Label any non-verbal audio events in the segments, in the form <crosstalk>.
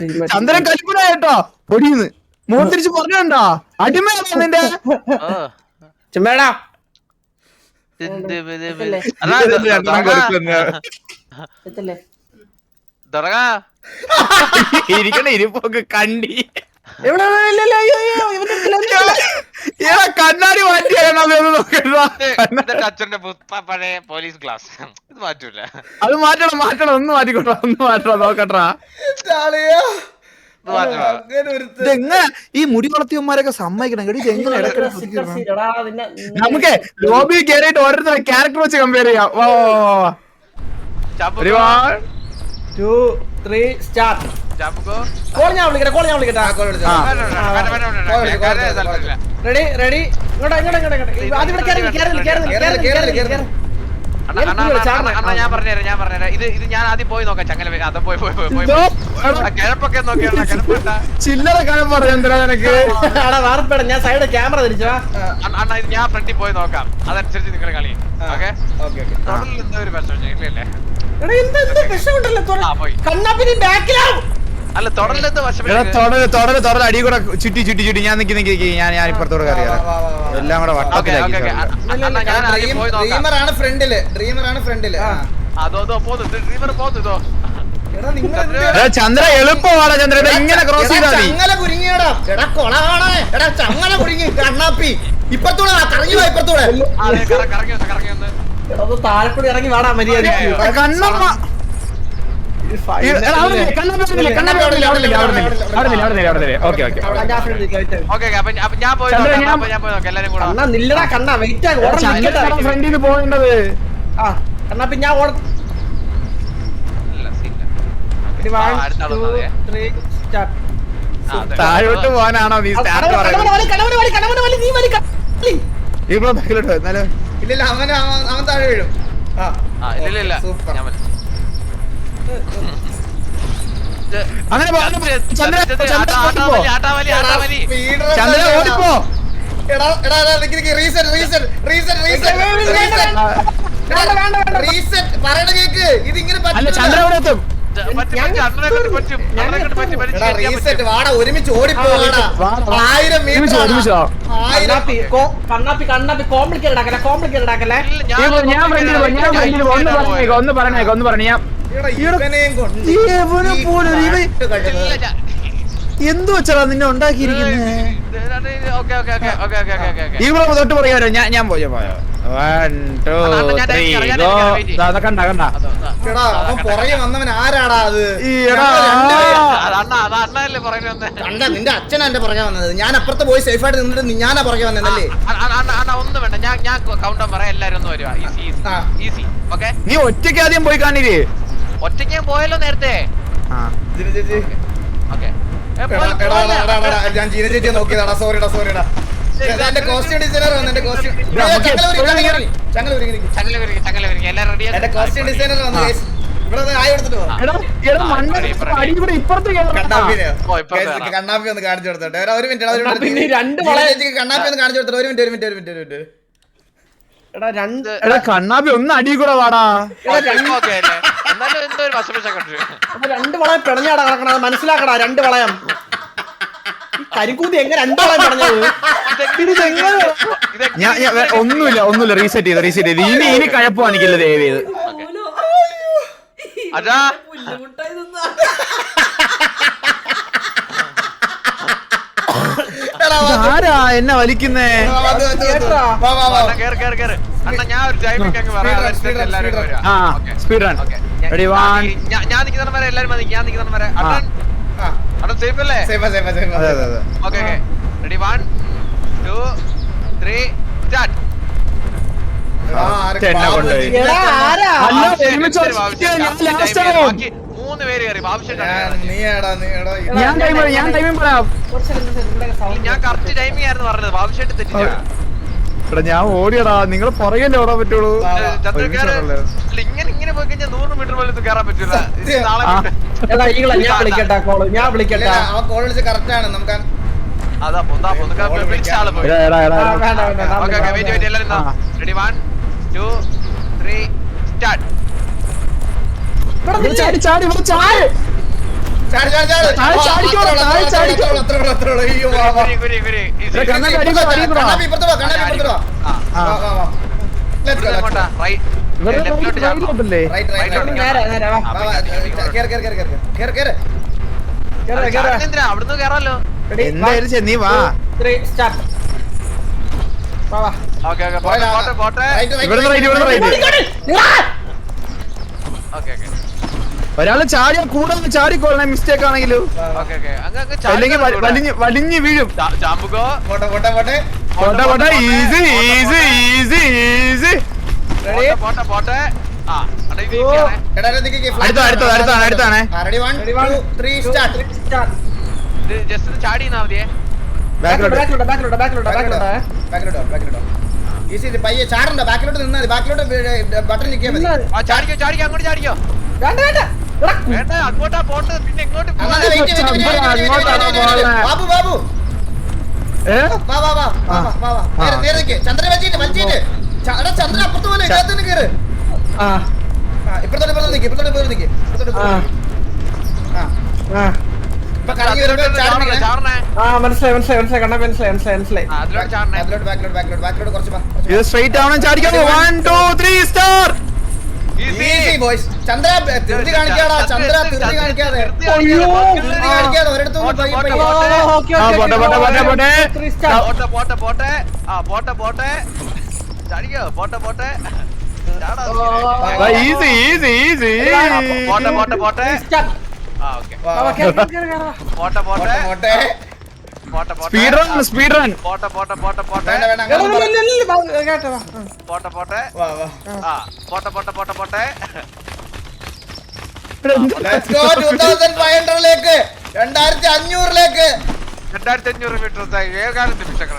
ചന്ദ്രൻ കലിപ്പന കേട്ടോ. പൊടിയുന്ന്. മോൻ തിരിച്ച് പറഞ്ഞോണ്ടാ. അടിമയാണോ നിന്റെ? ചുമ്മാടാ. തുടങ്ങാ. ഇരിക്കണ ഇരിപ്പൊക്കെ കണ്ടി. കണ്ണാടി അച്ഛന്റെ പഴയ പോലീസ് ഗ്ലാസ് ഇത് മാറ്റൂല. അത് മാറ്റണം മാറ്റണം ഒന്ന് മാറ്റിക്കോട്ടോ ഒന്ന് മാറ്റണം നോക്കട്ടാ. ഈ മുടി വളർത്തിയന്മാരൊക്കെ സമ്മതിക്കണം. നമുക്ക് ലോബി കയറിയിട്ട് ഓരോരുത്തരുടെ ക്യാരക്ടർ വെച്ച് കമ്പയർ ചെയ്യാം. വാ, three, start. ചാപ്പുക്കോ. Call ഞാൻ വിളിക്കട്ടെ, call ഞാൻ വിളിക്കട്ടെ. Call call. Ready, ready? ഇങ്ങോട്ട്, ഇങ്ങോട്ട്, ഇങ്ങോട്ട്. ആദ്യം ഇവിടെ കയറി, കയറി, കയറി, കയറി, കയറി, ഞാൻ പറഞ്ഞുതരാം ഞാൻ പറഞ്ഞുതരാം. ഇത് ഇത് ഞാൻ ആദ്യം പോയി നോക്കാം ചങ്ങല അത് പോയി പോയി പോയി കിഴപ്പൊക്കെ നോക്കിയാണ് ചില്ലറ കാലം ചന്ദ്ര നിനക്ക്? <laughs> എടാ, ഞാൻ സൈഡ് ക്യാമറ തിരിച്ചാ അണ്ണാ ഇത് ഞാൻ ഫ്രണ്ടിൽ പോയി നോക്കാം. അതനുസരിച്ച് നിങ്ങൾ കളി ഓക്കെ? തൊടലിൽ എന്തോ ഒരു പ്രശ്നം? ഇല്ലല്ലേ എടാ എന്ത് എന്ത് വിഷമുണ്ടല്ലോ ആ പോയി. കണ്ണാപ്പിനി ബാക്കിലാവും. അല്ല എടാ അടി കൂടെ ചുറ്റി ചുറ്റി ചുറ്റി. ഞാൻ നിക്കി നിക്കി നിക്കി. ഞാൻ ഞാൻ ഇപ്പുറത്തോട് കയറിയാ എല്ലാം കൂടെ വട്ടത്തിലാക്കി ഞാൻ ആദ്യം പോയി നോക്കാം. ആണ് ഫ്രണ്ടിൽ. ഡ്രീമർ ആണ് ഫ്രണ്ടിൽ. ആ. അതോ അതോ പോന്നു ഡ്രീമർ പോന്നു ഇതോ എടാ നിങ്ങൾ എടാ ചന്ദ്ര എളുപ്പമാണ് ചന്ദ്ര. ഇങ്ങനെ ക്രോസ് ചെയ്താൽ മതി. ചങ്ങല കുരുങ്ങിയടാ. എടാ കൊളാണ് എടാ ചങ്ങല കുരുങ്ങി. കണ്ണാപ്പി. ഇപ്പത്തൂടെ കറങ്ങി വാ ഇപ്പത്തൂടെ ആ അതെ കറ- കറങ്ങി വന്ന് കറങ്ങി വന്ന്. ഒന്ന് ഇറങ്ങി വാടാ മര്യാദ കണ്ണമ്മ. കണ്ണാ നില്ലടാ കണ്ണാ വെയിറ്റ്. ഫ്രണ്ടിൽ പോകേണ്ടത് ആ കണ്ണാപ്പി ഞാൻ ഓട. താഴോട്ട് പോകാനാണോ നീ സ്റ്റാർട്ട് പറയുന്നത്? ഇല്ലില്ല അവൻ അവൻ താഴെ വീഴും. ഇല്ല ഇല്ല ഇല്ല സൂപ്പർ. അങ്ങനെ. ചന്ദ്ര ഓടിപ്പോ. എടാ എടാ reset reset reset reset reset പറയണ കേക്ക്. ഇതിങ്ങനെ അല്ല ഒരുമിച്ച് ഓടിപ്പോടാ. ആയിരം മീറ്റർ കണ്ണാപ്പി കണ്ണാപ്പി കോംപ്ലിക്കേറ്റഡ് ആക്കല്ലേ കോംപ്ലിക്കേറ്റഡ് ആക്കല്ലേ ഞാൻ ഒന്ന് പറഞ്ഞേക്കോ ഒന്ന് പറഞ്ഞേക്കോ ഒന്ന് പറഞ്ഞു. എന്തു വെച്ചാ നിന്നെ ഉണ്ടാക്കിയിരിക്കുന്നേ? ഇത് ഇത് ഇത് okay, okay, okay, okay, okay, okay, okay, okay. ഈ കൂടെ തൊട്ട് പറയാലോ ഞാൻ ഞാൻ പോയോ പോയോ? One two three go. കണ്ട കണ്ട. എടാ അവൻ പുറകെ വന്നവൻ ആരാടാ അത്. കണ്ട നിന്റെ അച്ഛനാ എന്റെ പുറകെ വന്നത്. ഞാൻ അപ്പുറത്ത് പോയി സേഫ് ആയിട്ട് നിന്നിട്ട് നീ- ഞാനാ പുറകെ വന്നതല്ലേ? ഒന്നും വേണ്ട. ഞാൻ ഞാൻ കൗണ്ടർ പറയാം എല്ലാരും ഒന്ന് വരുവാ. Easy easy. ഓക്കെ നീ ഒറ്റയ്ക്ക് ആദ്യം പോയി കാണില്ലേ ഒറ്റയ്ക്ക് ഞാൻ പോയല്ലോ നേരത്തെ. ആ. ജിനി ചേച്ചി. ഓക്കെ എടാ, എടാ, എടാ, എടാ, എടാ, ഞാൻ ജീന ചേച്ചിയെ നോക്കിയതാടാ സോറിടാ സോറിടാ എന്റെ കോസ്റ്റ്യൂം ഡിസൈനർ വന്നു എന്റെ കോസ്റ്റ്യൂം എന്റെ കോസ്റ്റ്യൂം ഡിസൈനർ വന്നു. ഇവിടെ ആയി എടുത്തിട്ട് കണ്ണാപ്പി ഒന്ന് കാണിച്ചു കൊടുത്തോട്ടെ. ഒരു മിനിറ്റ് ഒരു കണ്ണാപ്പി, ഒന്ന് കാണിച്ചു കൊടുത്തോട്ടെ. ഒരു മിനിറ്റ് ഒരു മിനിറ്റ് ഒരു മിനിറ്റ് ഒരു മിനിറ്റ്. എടാ രണ്ട് എടാ കണ്ണാപ്പി ഒന്ന് അടി കൂടെ വാടാ. രണ്ട് വളയം പിടഞ്ഞാടാ കിടക്കണത് മനസ്സിലാക്കടാ രണ്ട് വളയം. കരിക്കൂതി എങ്ങനെ രണ്ട് പറഞ്ഞത്? ഞാൻ ഒന്നുമില്ല ഒന്നുമില്ല. റീസെറ്റ് ചെയ്ത് റീസെറ്റ് ചെയ്ത്. ഇനി ഇനി കഴപ്പ് കാണിക്കില്ല ദയവ് ചെയ്ത്. അതാ. ആരാ എന്നെ വലിക്കുന്നേ. സ്പീഡ് റൺ ഞാൻ- ഞാൻ- ഞാൻ നിൽക്കുന്ന വരെ എല്ലാരും മതി ഞാൻ നിൽക്കുന്ന വരെ ആ. അണ്ണൻ ആ, അണ്ണൻ സേഫ് അല്ലേ? സേഫ് സേഫ് സേഫ് അതെ അതെ അതെ. Okay okay ready one two three start മൂന്ന് പേര് കയറി. ഞാൻ- ഞാൻ കറക്റ്റ് ടൈമിംഗ് ആയിരുന്നു പറഞ്ഞത്. ബാബുഷേട്ട് തെറ്റിച്ച എടാ ഓടിയടാ. നിങ്ങൾ പുറകെല്ലേ ഓടാൻ പറ്റുള്ളൂ? ഇങ്ങനെ ഇങ്ങനെ പോയി കഴിഞ്ഞാൽ നൂറ് മീറ്റർ പോലും കയറാൻ പറ്റൂല. ഞാൻ വിളിക്കട്ടെ കോൾ ഞാൻ വിളിക്കട്ടെ അവൻ കോൾ വിളിച്ച് കറക്റ്റ് ആണ് നമുക്ക് അതാ പൊന്താ പൊന്തുക്കാ വിളിച്ച ആൾ പോയി ഓക്കെ വെയിറ്റ് വെയിറ്റ് എല്ലാരും ready one two three start ചാടി ചാടി ചാടി ഇപ്പുറത്ത് വാ കണ്ണാപ്പി ഇപ്പുറത്ത് വാ വാ. ഒരാൾ ചാടി കൂടെ ചാടിക്കോളെ മിസ്റ്റേക്ക് ആണെങ്കിലും. അല്ലെങ്കിൽ വലിഞ്ഞ് വലിഞ്ഞ് വീഴും. ഈസി ഈസി ഈസി ഈസി പോട്ടെ പോട്ടെ ആ അടേ അടുത്താണ് അടുത്താണ് ഇത് ജസ്റ്റ് ചാടി നിന്നാ മതിയേ. ബാക്കിലോട്ട് ബാക്കിലോട്ട് ബാക്കിലോട്ട് ബാക്കിലോട്ട് ബാക്കിലോട്ട് ബാക്കിലോട്ട് ഈസി പയ്യെ ചാടണ്ട. ബാക്കിലോട്ട് നിന്നാൽ ബാക്കിലോട്ട് ബട്ടൺ നിൽക്കാൻ മതി. ആ ചാടിക്കോ ചാടിക്കോ അങ്ങോട്ട് ചാടിക്കോ. വേണ്ട അങ്ങോട്ടാ പോട്ട്. പിന്നെ ഇങ്ങോട്ട് ബാബു ബാബു. വാ വാ വാ വാ വാ നേരെ നേരെ ചന്ദ്രൻ വലിച്ചിട്ട് വലിച്ചിട്ട്. ചന്ദ്രൻ അപ്പുറത്ത് പോലെ ഇതിനകത്ത് തന്നെ കയറ് ഇപ്പുറത്തോട്ട് ഇപ്പുറത്തോട്ട് നിൽക്ക് ഇപ്പുറത്തോട്ട് ഇപ്പുറത്തോട്ട് നിൽക്ക് ഇപ്പുറത്തോട്ട് ഇപ്പൊ കറങ്ങി വരുമ്പോ അതിലോട്ട് ചാടണേ ചാടണേ, ചാടണേ. ആ മനസ്സിലായി മനസ്സിലായി മനസ്സിലായി കണ്ണ മനസ്സിലായി മനസ്സിലായി മനസ്സിലായി. ബാക്കിലോട്ട് ബാക്കിലോട്ട് ബാക്കിലോട്ട് ബാക്കിലോട്ട് കുറച്ച് വാ, കുറച്ച് ഇത് സ്ട്രൈറ്റ് ആവണം ചാടിക്കാൻ one two three start easy boys Chandra തിരുത്തി കാണിക്കാടാ ചന്ദ്ര തിരുത്തി കാണിക്കാതെ. തിരുത്തി കാണിക്കാതെ ഒരിടത്തും പോട്ടെ, പയ്യെ പയ്യെ. ആ, പോട്ടെ, പോട്ടെ, പോട്ടെ, പോട്ടെ. പോട്ടെ പോട്ടെ പോട്ടെ. ആ പോട്ടെ പോട്ടെ. ചാടിക്കോ? പോട്ടെ പോട്ടെ. ഈസി ഈസി ഈസി പോട്ടെ പോട്ടെ പോട്ടെ. ആ പോട്ടെ സ്പീഡ് റൺ സ്പീഡ് റൺ പോട്ടെ. പോട്ടെ പോട്ടെ പോട്ടെ ആ പോട്ടെ പോട്ടെ പോട്ടെ പോട്ടെ. രണ്ടായിരത്തി അഞ്ഞൂറിലേക്ക്. രണ്ടായിരത്തി അഞ്ഞൂറ് മീറ്റർ ഏകാലത്ത് വിഷങ്ങൾ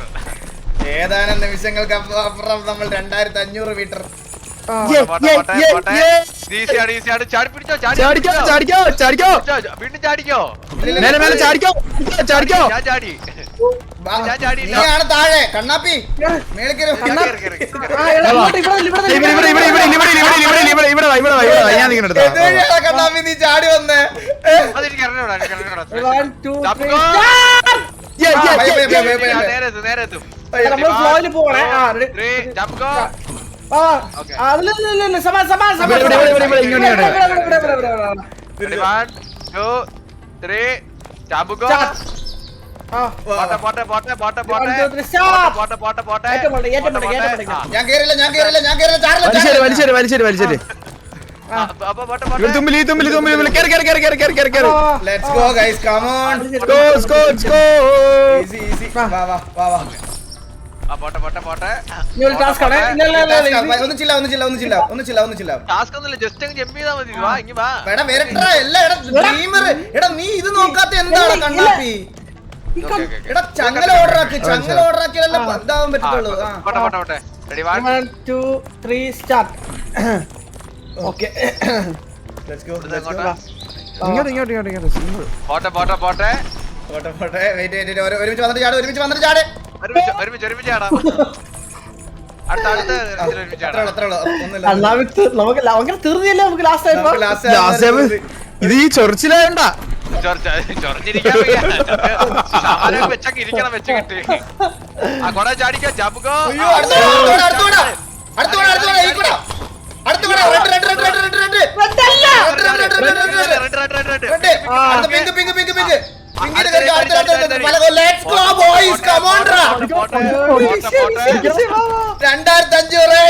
ഏതാനും നിമിഷങ്ങൾക്ക് അപ്പുറം നമ്മൾ രണ്ടായിരത്തി അഞ്ഞൂറ് മീറ്റർ താഴെ കണ്ണാപ്പി നീ ചാടി വന്നേ നേരെത്തും നമ്മൾ ഫ്ലോയിൽ പോണേ. ആ അതിലില്ല സമാ സമാ സമാ. ഞാൻ കേറില്ല ഞാൻ കേറില്ല ഞാൻ കേറില്ല വലിച്ചേര് വലിച്ചേര് വലിച്ചേര് വലിച്ചേര് തുമ്പിൽ ഈ തുമ്പിൽ തുമ്പിൽ തുമ്പിൽ കേറി കേറി കേറി കേറി കേറി കേറി കേറി. Let's go guys come on go score score easy easy വാ വാ വാ വാ പോട്ടെ, പോട്ടെ, പോട്ടെ. ഒന്ന് ചില്ല ഒന്ന് ചില്ല ഒന്ന് ചില്ല ഒന്ന് ചില്ല ഒന്ന് ചില്ല ടാസ്ക് ഒന്നുമില്ല, ജസ്റ്റ് അങ്ങ് ചെയ്താ മതി. വാ, ഇങ്ങ് വാ. എടാ വരട്ടെ. എല്ലാം എടാ ഡ്രീമർ എടാ നീ ഇത് നോക്കാത്ത എന്താണ് കണ്ണാപ്പി. എടാ ചങ്ങല ഓർഡർ ആക്കി ചങ്ങല ഓർഡർ ആക്കിയാലല്ലേ ഇതാവാൻ പറ്റത്തുള്ളൂ. പോട്ടെ, പോട്ടെ, പോട്ടെ. One, One, two, three, start. Let's go let's go ഇങ്ങോട്ട് ഇങ്ങോട്ട് ഇങ്ങോട്ട് ഇങ്ങോട്ട്. പോട്ടെ, പോട്ടെ, പോട്ടെ. പോട്ടെ പോട്ടെ വെയിറ്റ് വെയിറ്റ് ഒരുമിച്ച് വന്നിട്ട് ചാട് ഒരുമിച്ച് വന്നിട്ട് ചാട് ഇത് ഈ ചൊറിച്ചിലായണ്ട അടുത്ത പിങ്ക് പിങ്ക് പിങ്ക് പിങ്ക് രണ്ടായിരത്തി അഞ്ഞൂറ്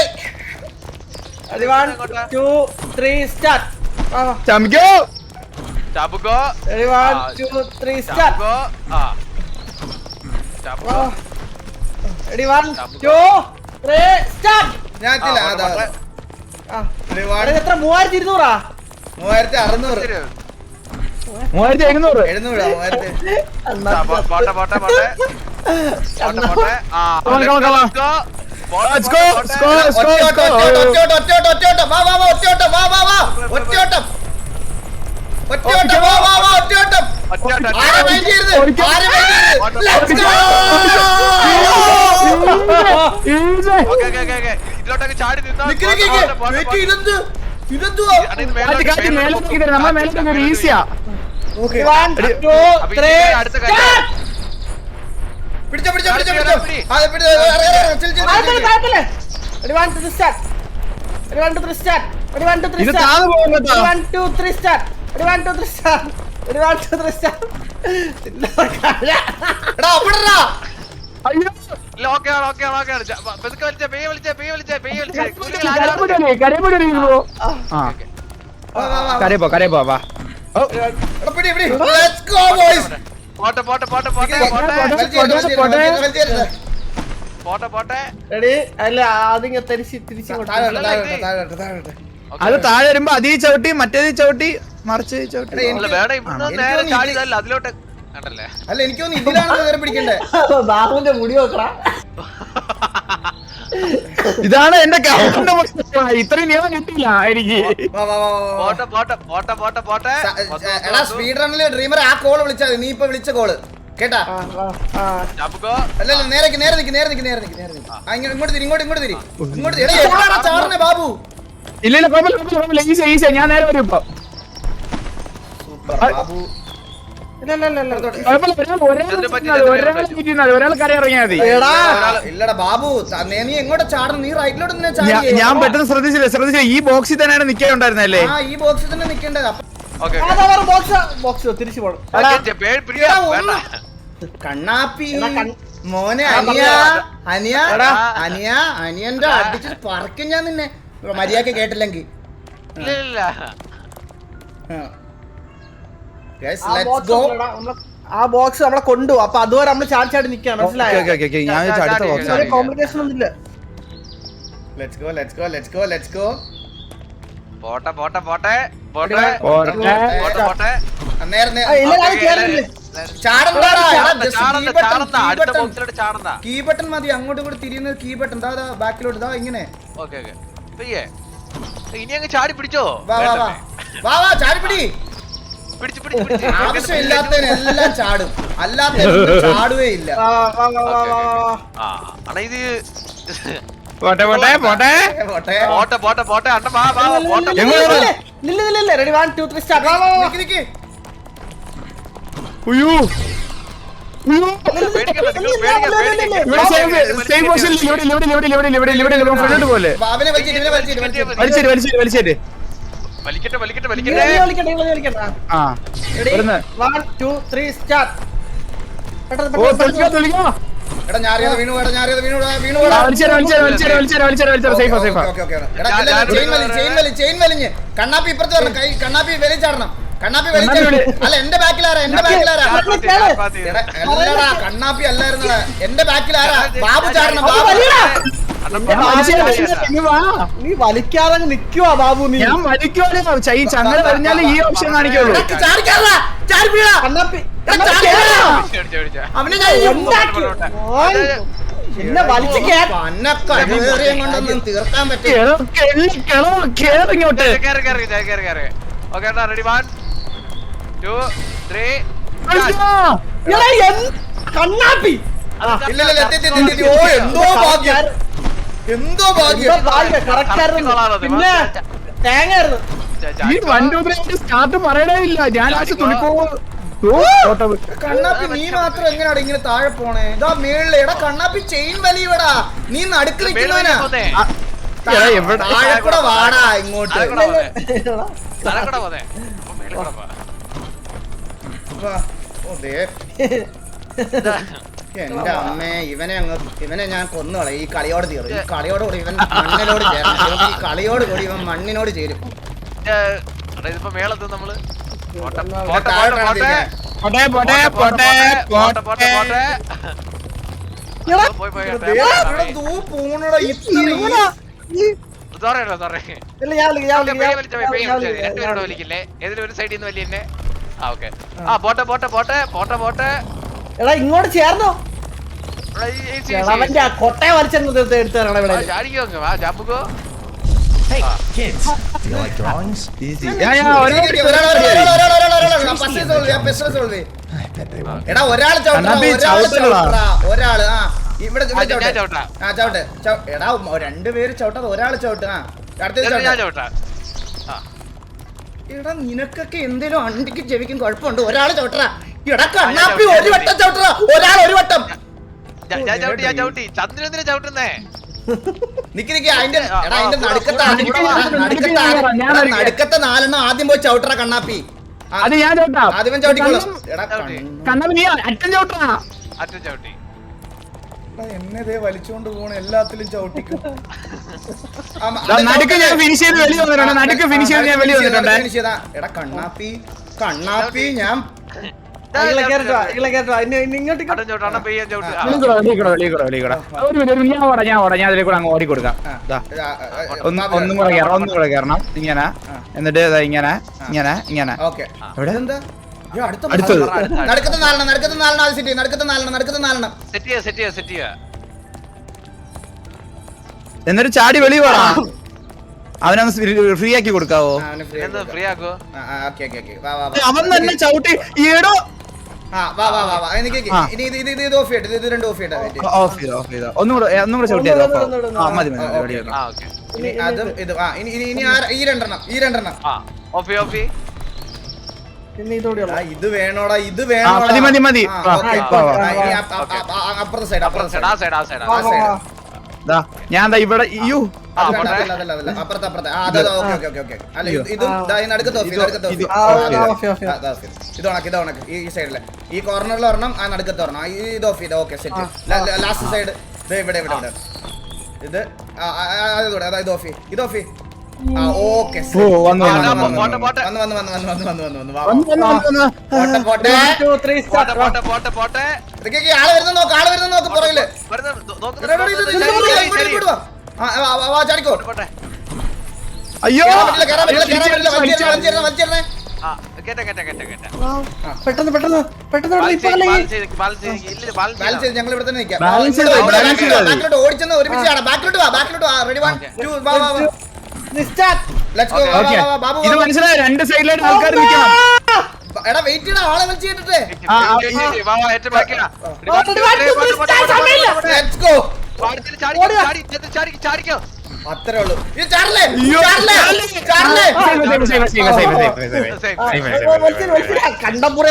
ചമിക്കോ ചാപ്പുക്കോ ചാപ്പുക്കോ ആ. ചാപ്പുക്കോ Ready, one, two, three, start. ഞാത്തില്ല അതാ റിവാർഡ് എത്ര? മൂവായിരത്തി ഇരുന്നൂറാ മൂവായിരത്തി അറുന്നൂറ്. മൂവായിരത്തി എഴുന്നൂറ്. എഴുന്നൂറ് പോട്ടെ പോട്ടെ പോട്ടെ. പോട്ടെ പോട്ടെ. ആ ഒറ്റയോട്ടം ഒറ്റയോട്ടം വാ വാ വാ ഒറ്റയോട്ടം ഇതിലോട്ടൊക്കെ ചാടി നിന്നാ? ഇതെന്തുവാ? ഈസിയാ. പിടിച്ചോ പിടിച്ചോ പിടിച്ചോ പിടിച്ചോ. അതെ പിടിച്ചോ ചിൽ, ചിൽ, start. Start. ഇത്. താഴെ start. Start. എടാ അവിടെടാ ഇല്ല ഓക്കെ ആണ് ഓക്കെ ആണ് ഓക്കെ ആണ് ച- പതുക്കെ വലിച്ചേ പെയ്യ വലിച്ചേ പെയ്യ വലിച്ചേ പെയ്യ വലിച്ചേ കുഞ്ഞുങ്ങൾ ആരാ? കരപ്പൊടി കരപ്പൊടി ആ വാ വാ വാ കരയപ്പോ കരയപ്പോ വാ ഓ എടാ പിടി പിടി ലെറ്റ്സ് ഗോ ബോയ്സ് പോട്ടെ പോട്ടെ പോട്ടെ പോട്ടെ പോട്ടെ പോട്ടെ പോട്ടെ റെഡി അല്ല ആദ്യം തിരിച്ച് തിരിച്ച്. അത് താഴെ വരുമ്പോ അതീ ചവിട്ടി മറ്റേത് ചവിട്ടി മറിച്ച് ചവിട്ടി വേണം എനിക്ക് നേരെ ചാടിയതല്ല അതിലോട്ട് കണ്ടല്ലേ അല്ല എനിക്കൊന്നും ഇതിലാണ് പിടിക്കണ്ടേ ബാബുവിന്റെ മുടി നോക്കടാ ഇതാണ് എന്റെ പ്രശ്നം ഇത്രയും നിയമം കിട്ടില്ല എനിക്ക്. പോട്ടെ പോട്ടെ പോട്ടെ പോട്ടെ പോട്ടെ. എടാ സ്പീഡ് റണ്ണിൽ ഡ്രീമർ ആ കോൾ വിളിച്ചാൽ നീ ഇപ്പൊ വിളിച്ച കോൾ കേട്ടാ. അല്ല അല്ല നേരെ നിക്ക്, നേരെ നിക്ക് നേരെ നിക്ക് നേരെ നിക്ക് നേരെ നിക്ക്. ആ, ഇങ്ങോട്ട് ഇങ്ങോട്ട് തിരി ഇങ്ങോട്ട് ഇങ്ങോട്ട് തിരി. ഇങ്ങോട്ട് തിരി. എടാ, ചാടുന്നെ ബാബു. ഇല്ല ഇല്ല കുഴപ്പമില്ല കുഴപ്പമില്ല, കുഴപ്പമില്ല ഈസ ഈസ ഞാൻ നേരെ വരും ഇപ്പൊ. ബാബു. ഇല്ലടാ ബാബു നീ നീ എങ്ങോട്ട് ചാടണം? നീ റൈറ്റിലോട്ട് തന്നെ ഞാൻ പെട്ടെന്ന് ശ്രദ്ധിച്ചില്ല ശ്രദ്ധിച്ചില്ല. ഈ ബോക്സിൽ തന്നെയാണ് നിൽക്കാനുണ്ടായിരുന്നല്ലേ ആ ഈ ബോക്സിൽ തന്നെ നിൽക്കേണ്ടത് കണ്ണാപ്പി. മോനെ അനിയ. അനിയ. അനിയ അനിയന്റെ അടിച്ച് പറക്കും ഞാൻ നിന്നെ. മര്യാദ കേട്ടില്ലെങ്കിൽ. ആ ബോക്സ്. നമ്മളെ- ആ ബോക്സ് നമ്മളെ കൊണ്ടുപോകും അപ്പൊ അതുവരെ നമ്മൾ ചാടി ചാടി നിക്കാം മനസ്സിലായോ? ഓക്കെ ഓക്കെ ഞാൻ അടുത്ത ചാടി, ബോക്സ് ചാടി. ആണ് കോംപ്ലിക്കേഷൻ ഒന്നും ഇല്ല Let's go, let's go, let's go, let's go. പോട്ടെ പോട്ടെ പോട്ടെ പോട്ടെ പോട്ടെ. പോട്ടെ കീ ബട്ടൺ മതി. അങ്ങോട്ടും ഇങ്ങോട്ട് തിരിയുന്നത് കീ ബട്ടൺ ദാ ബാക്കിലോട്ട് ദാ ഇങ്ങനെ. ഓക്കെ ഓക്കെ പെയ്യേ ഇനി അങ്ങ് ചാടി പിടിച്ചോ? വാ വാ വാ. വാ പിടിച്ച് പിടിച്ച് ആവശ്യമില്ലാത്തതിനെല്ലാം ചാടും അല്ലാത്ത ചാടുവേ ഇല്ല അണ ഇത് പോട്ടെ പോട്ടെ പോട്ടെ പോട്ടെ പോട്ടെ പോട്ടെ അണ്ണ വാ വാ പോട്ടെ റെഡി എങ്ങോട്ടാ? ഇല്ല, ഇല്ല, ഇല്ല, ഇല്ല, ready, one, two, three, start. വാ, വാ, വാ. നിക്ക് നിക്ക് ഉയ്യോ വലിച്ചേര് വലിച്ചേര് വലിച്ചേര് വലിക്കട്ടെ വലിക്കട്ടെ വലിക്കട്ടെ. വലിക്കട്ടെ കളിക്കട്ടെ, ആ. ആ three, start. പെട്ടെന്ന്, ഓ പെട്ടെന്ന്, തൊളിക്കോ പെട്ടെന്ന്. എടാ ഞാറിയത് വീണു ഞാറിയത് വീണു വീണു ആ, പോടാ വലിച്ചേര് വലിച്ചേര് വലിച്ചേര് വലിച്ചേര് വലിച്ചേര് വലിച്ചേര് സേഫാ സേഫാ ഓക്കേ, ഓക്കേ, ഓക്കേ. എടാ, ഞാൻ- ഞാൻ ചെയിൻ വലി ചെയിൻ വലി ചെയിൻ വലിഞ്ഞ്. കണ്ണാപ്പി ഇപ്പുറത്ത് വരണം കൈ കണ്ണാപ്പി വലിച്ചാടണം കണ്ണാപ്പി വലിച്ചാടണം കണ്ണാപ്പി അല്ല എന്റെ ബാക്കിലാരാ? എന്റെ ബാക്കിലാരാ. എടാ അല്ലടാ കണ്ണാപ്പി അല്ലായിരുന്നടാ. എന്റെ ബാക്കിലാരാ? ബാബു ചാടണം ബാബു. നീ വാ. നീ വലിക്കാതെ നിക്കുവാ ബാബു നീ. ഞാൻ വലിക്കുവാനോ ഈ ചങ്ങല പറഞ്ഞാലേ ഈ ഓപ്ഷൻ കാണിക്കുള്ളൂ. എന്നെ വലിച്ച് കൊണ്ടൊന്നും തീർക്കാൻ പറ്റില്ല. three, start. എടാ, എന്ത് കണ്ണാപ്പി. ഇല്ല ഇല്ല എന്തോ ഭാഗ്യം. എന്തോ ഭാഗ്യം? പിന്നെ തേങ്ങയായിരുന്നു. ഈ ചാടി വൺ ടു ത്രീ സ്റ്റാർട്ട് പറയണേ ഇല്ല. ഞാൻ ആശ തുണിപ്പോ കണ്ണാപ്പി നീ മാത്രം എങ്ങനെയാണ് ഇങ്ങനെ താഴെ പോണേ? ഇതാ മേളിൽ. എടാ കണ്ണാപ്പി ചെയിൻ വലിയടാ നീ നടുക്ക് മേളിൽ നിൽക്കുന്നവനാ എവിടെ? താഴെ കൂടെ വാടാ ഇങ്ങോട്ട്. മേളിൽ. ഓ, ദേ. എന്റെ അമ്മേ ഇവനെ അങ്ങ് ഇവനെ ഞാൻ കൊന്നുകളെ ഈ കളിയോട് തീർന്നു ഈ കളിയോട് കൂടി ഇവൻ മണ്ണിനോട് ചേരണം ഇവൻ ഈ കളിയോട് കൂടി ഇവൻ മണ്ണിനോട് ചേരും ഇതിപ്പോ മേളത്ത് നമ്മൾ രണ്ടുപേരോട്. ഏതെങ്കിലും ഒരു സൈഡിൽ നിന്ന് വലിയ ആ ഓക്കെ ആ പോട്ടെ പോട്ടെ പോട്ടെ പോട്ടെ പോട്ടെ എടാ ഇങ്ങോട്ട് ചേർന്നോ. അവന്റെ കൊട്ടയ വലിച്ചെന്ന് എടുത്തതാണ് ഇവിടെ. എടാ ഒരാൾ ഒരാൾ ഒരാൾ ആ. ആ എടാ രണ്ടുപേര് ചവിട്ടത് ഒരാൾ ചവിട്ടാ അടുത്ത എടാ നിനക്കൊക്കെ എന്തേലും അണ്ടിക്ക് ചെവിക്കും കുഴപ്പമുണ്ട്. ഒരാൾ ചവിട്ടറാ. എടാ കണ്ണാപ്പി ഒരു വട്ടം ചവിട്ടറ. ഒരാൾ ഒരു വട്ടം. ഞാൻ ചവിട്ടി ഞാൻ ചവിട്ടി. ചന്ദ്രൻ എന്തിനാ ചവിട്ടുന്നേ? <laughs> നിക്ക് നിക്ക് അതിന്റെ എടാ അതിന്റെ നടുക്കത്തെ നടുക്കത്തെ നടുക്കത്തെ നാലെണ്ണം ആദ്യം പോയി ചവിട്ടറ കണ്ണാപ്പി. അത് ഞാൻ ചോട്ടാ ആദ്യം ചവിട്ടിക്കോളാം. എടാ കണ്ണാപ്പി കണ്ണ്- കണ്ണപ്പ നീ അറ്റം ചവിട്ടാ അറ്റം ചവിട്ടി. എന്നതേ എന്നെ ദേ വലിച്ചുകൊണ്ട് പോണ എല്ലാത്തിലും ചവിട്ടിക്കും. <laughs> നടുക്ക് ഞാൻ ഫിനിഷ് ചെയ്ത് വെളി വന്നിട്ടുണ്ട്. നടുക്ക് ഫിനിഷ് ചെയ്ത് ഞാൻ വെളി വന്നിട്ടുണ്ട്. എടാ കണ്ണാപ്പി കണ്ണാപ്പി ഞാൻ ഒന്നും കൂടെ കയറണം ഒന്നും കൂടെ കയറണം. ഇങ്ങനെ. എന്നിട്ട് ഇതാ ഇങ്ങനെ ഇങ്ങനെ ഇങ്ങനെ. എവിടെ? അടുത്തത് നടക്കത്തെ നാലെണ്ണം നടക്കുന്ന നാലെണ്ണം സെറ്റ് ചെയ്യാം. നാലെണ്ണം നടക്കത്തെ നാലെണ്ണം. സെറ്റ് ചെയ്യാ സെറ്റ് ചെയ്യാ സെറ്റ് ചെയ്യാ. എന്നിട്ട് ചാടി വെളി വേണം അവനൊന്ന് ഫ്രീ ആക്കി കൊടുക്കാവോ? ഫ്രീ ആക്കോ അവൻ തന്നെ ചവിട്ടി ഈടോ. ഓഫ് ചെയ്യട്ടെ. ഇത് രണ്ട് ഓഫ് ചെയ്തോ ചെയ്തോ. ഒന്നും കൂടെ ഒന്നും കൂടെ ചെയ്തോ ആ മതി മതി അതും ഇത് ആ ഇനി ഇനി ഇനി ഈ രണ്ടെണ്ണം ഈ രണ്ടെണ്ണം. ആ ഓഫി ഓഫി പിന്നെ ഇതോടെ ആ, ഇത് വേണോടാ ഇത് വേണോടാ. മതി, മതി, മതി. ആ, ഓക്കേ. ആ, ഇനി അപ്പ- അപ്പ- അപ്പ- അപ്പ- അപ്പുറത്തെ സൈഡ് അപ്പുറം അപ്പുറത്തെ സൈഡ് ആ സൈഡ് സൈഡ് ആ സൈഡ് ദാ ഞാൻ ദാ ഇവിടെ യ്യോ അപ്പുറത്തെ അപ്പുറത്തെ. Okay okay okay okay. അല്ല ഇത് ഇതും ദാ ഈ നടുക്കത്തെ ഓഫ് ഇത് ഇത് ഇത് ഉണക്ക് ഇത് ഉണക്ക്. ഈ സൈഡിൽ. ഈ കോർണറിൽ ഒരെണ്ണം ആ നടുക്കത്ത് ഒരെണ്ണം. ഈ- ഇത് ഓഫ് ചെയ്ത്. Okay set last side. ഇത് ഇവിടെ ഇവിടെ ഇവിടെ. ഇത് ആ, ആ, ആ, അത് ഇത് ഓഫ് ഇത് ഓഫ് ആ ഓക്കെ ഓ വന്നു വന്നു വന്നു. വന്ന് വന്ന് വന്ന്. വന്ന് വന്ന് വന്ന് പോട്ടെ പോട്ടെ. പോട്ടെ പോട്ടെ ആൾ വരുന്ന നോക്ക് ആൾ വരുന്ന നോക്ക് പുറകിൽ. ചാടിക്കോ അയ്യോ പെട്ടെന്ന് പെട്ടെന്ന് പെട്ടെന്ന് ഞങ്ങൾ ഇവിടെ തന്നെ നിൽക്കാം ബാക്കിലോട്ട് ഓടിച്ചെന്ന് ഒരുമിച്ചാണ് ബാക്കിലോട്ട് വാ ബാക്കിലോട്ട് വാ റെഡി വൺ ടു വാ വാ വാ ഇത് മനസ്സിലായോ രണ്ട് സൈഡിലായിട്ട് ആൾക്കാർ നിൽക്കണം എടാ വെയിറ്റ് ചെയ്യണ ആളെ വിളിച്ച് കേട്ടിട്ട് അത്രേ ഉള്ളൂ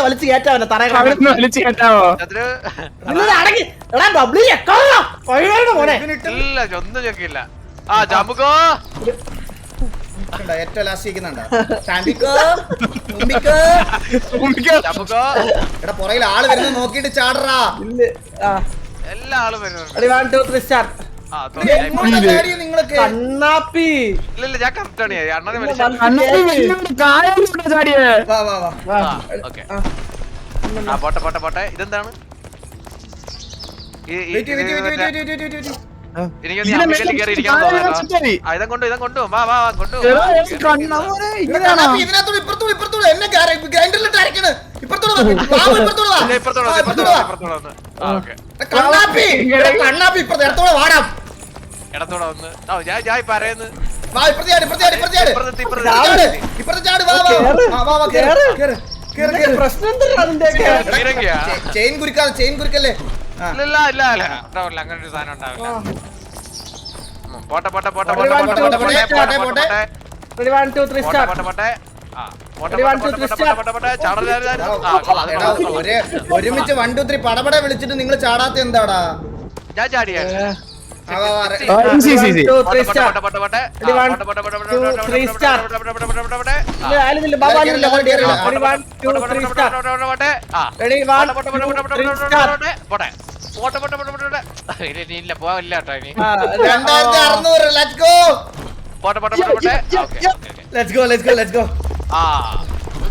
വലിച്ചു കയറ്റാവനെ തറയെ എടാ ഇല്ല ആ ഏറ്റവും എടാ ആൾ വരുന്നത് നോക്കിട്ട് ചാടറാ എല്ലാ ആളും കണ്ണാപ്പി. ഇല്ല ഞാൻ കറക്റ്റ് ആണ് അണ്ണനെ മനസ്സിലായി പോട്ടെ പോട്ടെ പോട്ടെ. ഇതെന്താണ്? ഇപ്പുറത്തോട് ഇപ്പുറത്തോട്. എന്നെ ഇപ്പുറത്തോട് ഞാൻ ഞാൻ വാ വാ വാ. കേറ് കേറ് കേറ്. പ്രശ്നം ചെയിൻ കുരുക്കാ ചെയിൻ കുരുക്കല്ലേ? ഇല്ല ഇല്ല ഇല്ല ഉണ്ടാവില്ല അങ്ങനെ ഒരു സാധനം ഉണ്ടാവില്ല. ഉം, പോട്ടെ പോട്ടെ പോട്ടെ പോട്ടെ, പോട്ടെ പോട്ടെ പോട്ടെ, പോട്ടെ പോട്ടെ, പോട്ടെ പോട്ടെ. പോട്ടെ ready, one, പോട്ടെ പോട്ടെ പോട്ടെ ആ ഒരുമിച്ച് വൺ ടു ത്രീ പടപടെ വിളിച്ചിട്ട് നിങ്ങൾ ചാടാത്ത എന്താടാ? ഞാൻ ചാടിയാണ് ഇല്ല പോവില്ല ആ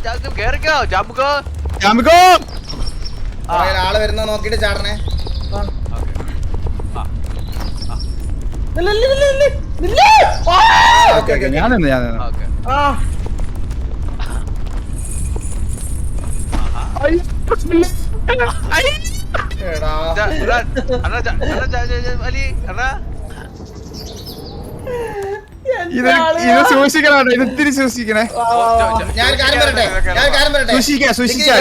ജാമ്പ് കേറിക്കോ ജാമ്പ് ഗോ ജാമ്പ് വരുന്ന നോക്കിട്ട് ചാടണേ ഞാൻ നിന്ന് ഞാൻ നിന്ന് ഇത് ഇത് സൂക്ഷിക്കണോ ഇത് ഇത്തിരി സൂക്ഷിക്കണേ. ഞാൻ കാര്യം പറയട്ടെ? ഞാൻ കാര്യം പറയട്ടെ? സൂക്ഷിക്കാം സൂക്ഷിക്കാം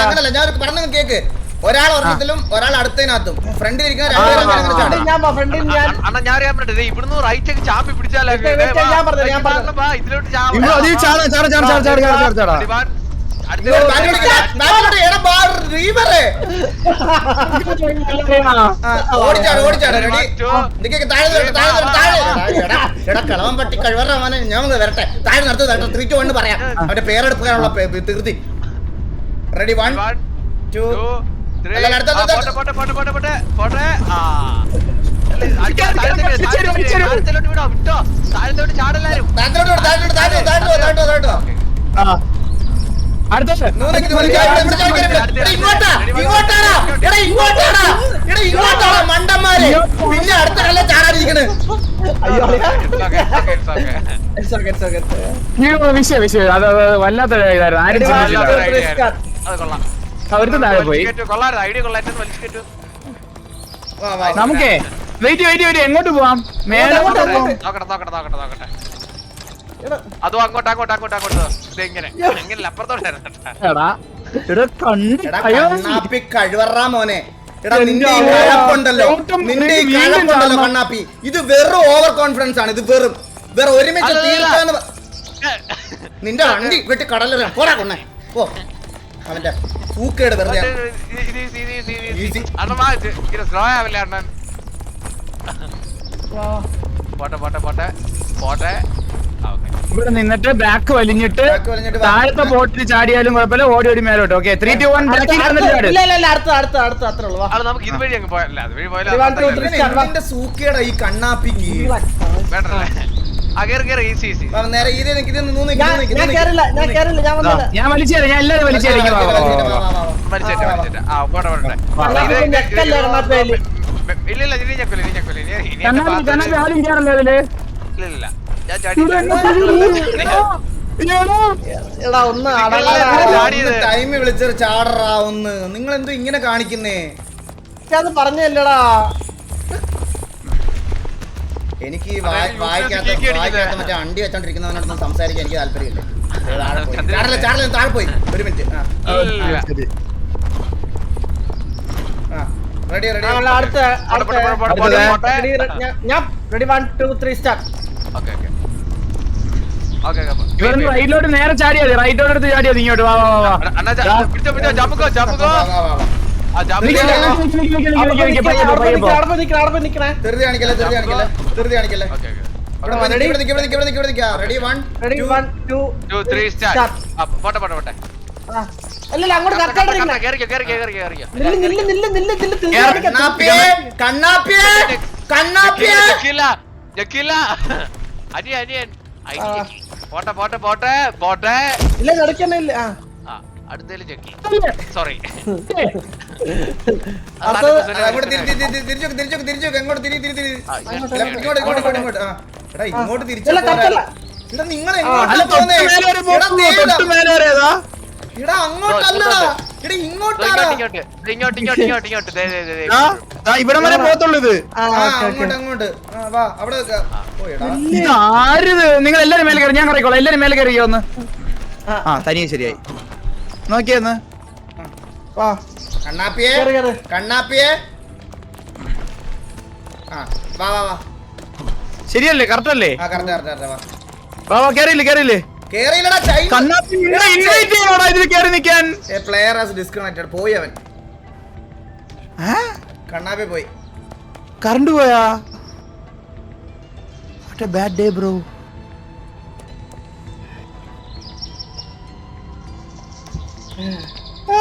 അങ്ങനല്ല ഞാനൊരു പറഞ്ഞു കേക്ക്. ഒരാൾ ഒരെണ്ണത്തിലും ഒരാൾ അടുത്തതിനകത്തും. ഫ്രണ്ടിൽ ഇരിക്കുന്ന അണ്ണ ഞാൻ പറ്റേ ഇവിടുന്ന് റൈറ്റ് ഒക്കെ ചാമ്പി പിടിച്ചാലേ. ഇതിലോട്ട് ചാടാ കിളവൻ പട്ടി കഴിവറമാനെ ഞാൻ വരട്ടെ. താഴെ നിർത്ത് ത്രീ ടു വൺ പറയാം. അവന്റെ പേരെടുക്കാനുള്ള തീർത്തി റെഡി വൺ ടു അല്ല, അല്ല, അടുത്ത, അടുത്ത, അടുത്ത. പോട്ടെ പോട്ടെ പോട്ടെ പോട്ടെ പോട്ടെ. ആ. അല്ല, അടിക്കാൻ താഴത്തേക്ക്, താഴത്തേക്ക്, താഴത്തോട്ട് വിടോ വിട്ടോ താഴത്തോട്ട് ചാടല്ലാരും താഴത്തോട്ട് വിട്, താഴത്തോട്ട് താഴത്തോട്ട് താഴത്തോട്ട് താഴത്തോട്ട് താഴത്തോട്ട് ആ. അടുത്തത് നൂറ് നിക്ക്, നൂറ് നിക്ക്, ഇവിടെ, ഇവിടെ, ഇവിടെ, ഇവിടെ. എടാ, ഇങ്ങോട്ടാ എടാ ഇങ്ങോട്ടാടാ എടാ ഇങ്ങോട്ടാടാ മണ്ടന്മാര്. പിന്നെ അടുത്ത കല്ല ചാടാതിരിക്കണ്. വിഷയം വിഷയം. അത് അത് വല്ലാത്ത ഇതായിരുന്നു. ആരും. അത് കൊള്ളാം. അവർക്ക് താഴെ പോയി. നമുക്കേ വെയിറ്റ് വെയിറ്റ് വെയിറ്റ് എങ്ങോട്ട് പോവാം? മേലെ അങ്ങോട്ട്, അങ്ങോട്ട്. അതും അങ്ങോട്ട് അങ്ങോട്ട് അങ്ങോട്ട് അങ്ങോട്ട്. ഇത് എങ്ങനെ? എങ്ങനെ അപ്പുറത്തോട്ട് വരണം എടാ എടാ കണ്ണ് അയ്യോ. കണ്ണാപ്പി കഴിവറ മോനെ. എടാ എന്റെ നിന്റെ ഈ അമ്മോ. കഴപ്പുണ്ടല്ലോ. നിന്റെ ഈ കഴപ്പുണ്ടല്ലോ കണ്ണാപ്പി. ഇത് വെറും ഓവർ കോൺഫിഡൻസ് ആണ്. ഇത് വെറും വേറെ ഒരുമിച്ച്. തീർക്കാന്ന് <laughs> നിന്റെ വണ്ടി വെട്ടി കടലെറിയാം പോടാ കൊണ്ണേ പോ. അവന്റെ പൂക്കേട് വെറുതെ. അണ്ണൻ. സ്ലോ ആവില്ല. പോട്ടെ പോട്ടെ. പോട്ടെ. പോട്ടെ. ഇവിടെ നിന്നിട്ട് ബാക്ക് വലിഞ്ഞിട്ട് താഴത്തെ ബോട്ടിൽ ചാടിയാലും കുഴപ്പമില്ല ഓടി ഓടി മേലോട്ട്. ഓക്കെ ത്രീ ടു വൺ ബാക്കിൽ സൂക്കേടാ ഈ കണ്ണാപ്പിക്ക്. നേരെ ഇത് നിക്ക് ഇത് നൂന്ന് നിക്ക്, ഞാൻ നൂന്ന് ഞാൻ വലിച്ചേരാം കണ്ണാടി കണ്ണാടി ആരും അതിൽ. എടാ ഒന്ന് ചാടിയത്. ടൈം വിളിച്ചൊരു ചാടറാ ഒന്ന് നിങ്ങൾ എന്തോ ഇങ്ങനെ കാണിക്കുന്നേ? അത് പറഞ്ഞല്ലടാ എനിക്ക് വായിക്കാത്ത വായിക്കാത്ത മറ്റേ അണ്ടി വെച്ചോണ്ടിരിക്കുന്നവനടുത്ത് സംസാരിക്കാൻ എനിക്ക് താല്പര്യമില്ല ദേ താഴെ പോയി. താഴെ ഒരു മിനിറ്റ്. റെഡി റെഡി ഞാൻ- ready one two three start okay, okay. Okay, okay, wait, ഇവിടുന്ന് wait. റൈറ്റിലോട്ട് നേരെ ചാടിയാതി റൈറ്റോട്ട് എടുത്ത് ചാടിയാതി ഇങ്ങോട്ട്. വാ വാ വാ, തെറുതി കാണിക്കല്ലേ തെറുതി കാണിക്കല്ലേ തെറുതി കാണിക്കല്ലേ. അനിയൻ. പോട്ടെ പോട്ടെ പോട്ടെ പോട്ടെ. ഇല്ല നടക്കണേ ഇല്ല ആ. ആ അടുത്തേൽ ചെക്കി സോറി <laughs> അടുത്തത് അങ്ങോട്ട് തിരി- തിരി- തിരി- തിരിച്ചോക്ക് തിരിച്ചോക്ക് തിരിച്ചോക്ക്. തിരി തിരി തിരി ഇങ്ങോട്ട് ഇങ്ങോട്ട് ഇങ്ങോട്ട് ഇങ്ങോട്ട് എടാ തിരിച്ചു നിങ്ങൾ എടാ അങ്ങോട്ടല്ലടാ. ഇങ്ങോട്ടാടാ ഇങ്ങോട്ട്. ഇങ്ങോട്ട് ഇങ്ങോട്ട് ദേ, ദേ, ദേ. ആ, ഇവിടം വരെ പോകത്തുള്ളൂ ഇത്. അങ്ങോട്ട് അങ്ങോട്ട്. വാ അവിടെ ഇത് ആരിത്? നിങ്ങൾ എല്ലാരും മേലെ കയറി ഞാൻ കറിക്കോളാം എല്ലാരും മേലെ കയറിയോ ഒന്ന്. ആ. തനിയെ ശരിയായി. നോക്കിയെന്ന് വാ. കണ്ണാപ്പിയെ? കേറ്, കേറ്. കണ്ണാപ്പിയെ? ആ വാ വാ വാ. ശരിയല്ലേ? കറക്റ്റ് അല്ലേ? ആ കറക്റ്റ് കറക്റ്റ് കറക്റ്റ് വാ. വാ വാ കേറിയില്ലേ കേറിയില്ലേ? കേറിയില്ലടാ ചൈന കണ്ണാപ്പി ഇൻവൈറ്റ് ചെയ്യണോടാ ഇതിൽ കയറി നിൽക്കാൻ പ്ലെയർ ഹാസ് ഡിസ്കണക്റ്റഡ് പോയി അവൻ. കണ്ണാപ്പി പോയി. കറണ്ട് പോയാ? ബാഡ് ഡേ ബ്രോ ആ.